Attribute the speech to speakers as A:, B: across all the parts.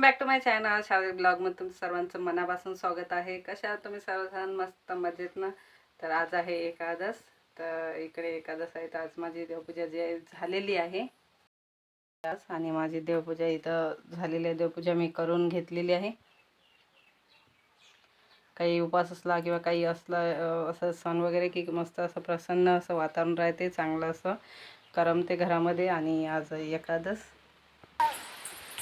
A: Welcome back to my channel शाळेत ब्लॉगमध्ये तुमचं सर्वांचं मनापासून स्वागत आहे. कशा तुम्ही सर्वजण? मस्त मजेत ना? तर आज आहे एकादश तर इकडे एकादश आहे. तर आज माझी देवपूजा जी आहे झालेली आहे. आज आणि माझी देवपूजा इथं झालेली आहे. देवपूजा मी करून घेतलेली आहे. काही उपास असला किंवा काही असला असं सण वगैरे की मस्त असं प्रसन्न असं वातावरण राहते चांगलं असं करमते घरामध्ये. आणि आज एकादश हं.
B: किती बरं फा बनवली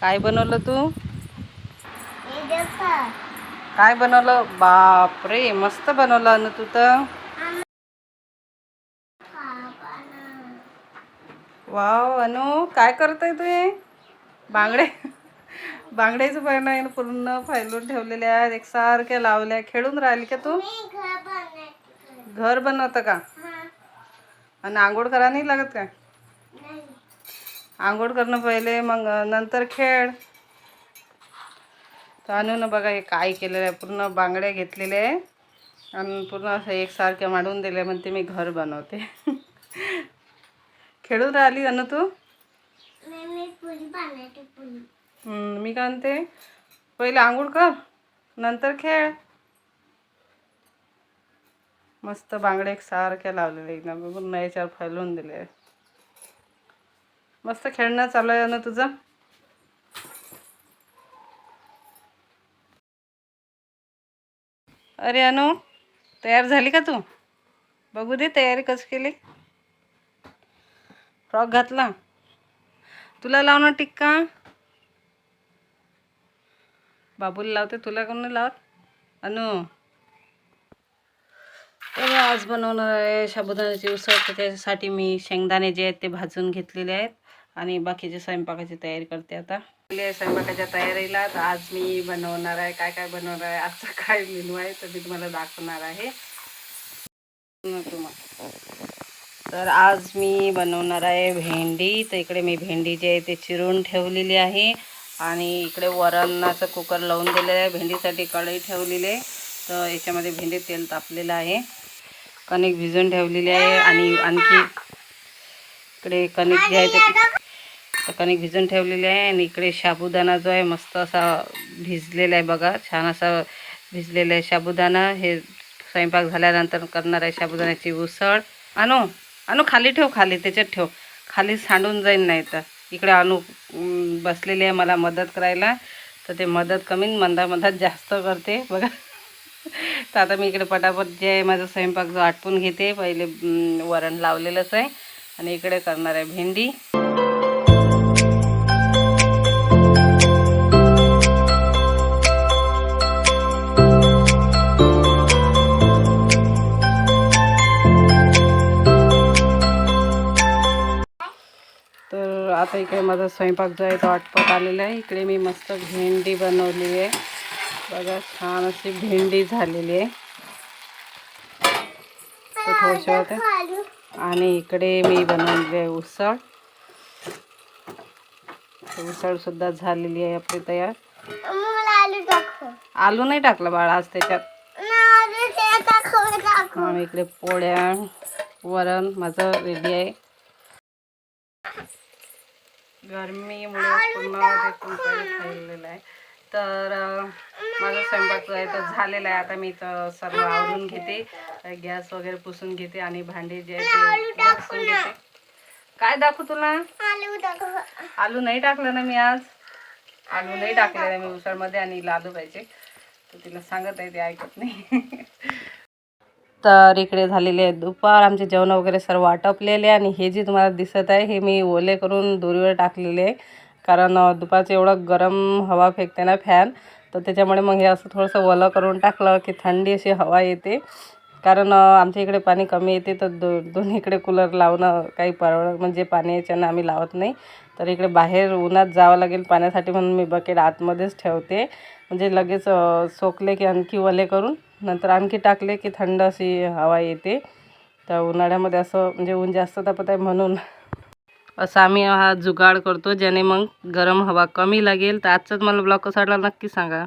A: काय बनवलं तू? काय बनवलं? बापरे मस्त बनवलं अनु तू तर. वाव अनु काय करतोय तू हे? बांगडे बांगड्याचं ना पूर्ण फायलून ठेवलेल्या आहेत एकसारख्या लावल्या खेळून राहिली का तू?
B: घर बनवते.
A: का?
B: हा.
A: आणि आंघोळ करा नाही लागत का
B: नाही.
A: आंघोळ करणं पहिले मग नंतर खेळ. तर अनु बघा हे काय केलेलं आहे. पूर्ण बांगड्या घेतलेले. आहे आणि पूर्ण असं एकसारखे मांडून दिले म्हणते मी घर बनवते. खेळून राहिली अनु तू?
B: मी
A: काय म्हणते? पहिले आंघोळ कर नंतर खेळ. मस्त बांगडे एकसारख्या लावलेले एकदम पूर्ण याच्यावर फैलून दिले. आहे. मस्त खेळणं चालू आहे ना तुझं? अरे अनु तयार झाली का तू? बघू दे तयारी कशी केली. फ्रॉक घातला. तुला लावणार टिक्का? बाबूला लावते तुला कोण लावत? अनु. तर आज बनवणार आहे साबुदाण्याची उसळ तर त्याच्यासाठी मी शेंगदाणे जे आहेत ते भाजून घेतलेले आहेत. आणि बाकीचे स्वयंपाकाची तयारी करते आता. स्वयंपाकाच्या तयारीला तर आज मी बनवणार आहे काय काय बनवणार आहे आजचा काय मेनू आहे तर मी तुम्हाला दाखवणार आहे. तर आज मी बनवणार आहे भेंडी. तर इकडे मी भेंडी जी आहे ते चिरून ठेवलेली आहे. आणि इकडे वरणाचं कुकर लावून दिलेलं आहे. भेंडीसाठी कढई ठेवलेली आहे. तर याच्यामध्ये भेंडी तेल तापलेलं आहे. कणिक भिजून ठेवलेली आहे. आणि आणखी इकडे कणिक जे आहे ते कणिक भिजून ठेवलेली आहे आणि इकडे साबुदाणा जो आहे मस्त असा भिजलेला आहे बघा. छान असा भिजलेला आहे साबुदाणा हे स्वयंपाक झाल्यानंतर करणार आहे साबुदाण्याची उसळ. आणू आणू खाली ठेव खाली त्याच्यात ठेव. खाली सांडून जाईल नाही तर इकडे आणू बसलेली आहे मला मदत करायला. तर ते मदत कमी मंदा मंदात जास्त करते. बघा. तर आता मी इकडे पटापट जे आहे माझा स्वयंपाक जो आटपून घेते. पहिले वरण लावलेलंच आहे. आणि इकडे करणार आहे भेंडी. आता इकडे माझा स्वयंपाक जो आहे तो आटपत आलेला आहे. इकडे मी मस्त भेंडी बनवली आहे. बघा छान अशी भेंडी झालेली आहे. तर थोडीशी होते आणि इकडे मी बनवली आहे उसळ. तर उसळ सुद्धा झालेली आहे आपली तयार.
B: आलू
A: नाही टाकलं बाळा आज त्याच्यात. इकडे पोळ्या वरण माझं रेडी आहे. गरमीमुळे पूर्ण ते खाल्लेलं आहे. तर माझा स्वयंपाक जो आहे तो झालेला आहे. आता मी तर सर्व आवरून घेते. गॅस वगैरे पुसून घेते आणि भांडी जे आहे ते घासून घेते. काय दाखवू तुला?
B: आलू
A: नाही टाकलं ना मी आज. आलू नाही टाकलेलं मी उसळमध्ये आणि लादू पाहिजे. तर तिला सांगत आहे ते ऐकत नाही. तर इकडे झालेले आहे दुपार. आमचे जेवण वगैरे सर्व आटपलेले आणि हे जे तुम्हाला दिसत आहे हे मी ओले करून दोरीवर टाकलेले आहे. कारण दुपारचं एवढं गरम हवा फेकते ना फॅन तर त्याच्यामुळे मग हे असं थोडंसं ओलं करून टाकलं की थंडी अशी हवा येते. कारण आमच्या इकडे पाणी कमी येते तर दो दोन्हीकडे कूलर लावणं काही परवड म्हणजे पाणी याच्यानं आम्ही लावत नाही. तर इकडे बाहेर उन्हात जावं लागेल पाण्यासाठी म्हणून मी बकेट आतमध्येच ठेवते. म्हणजे लगेच सोकले की आणखी ओले करून. नंतर आणखी टाकले की थंड अशी हवा येते. तर उन्हाळ्यामध्ये असं म्हणजे ऊन जास्त तापत आहे म्हणून असं आम्ही हा जुगाड करतो ज्याने मग गरम हवा कमी लागेल. तर आजचाच मला ब्लॉग कसा वाटला नक्की सांगा.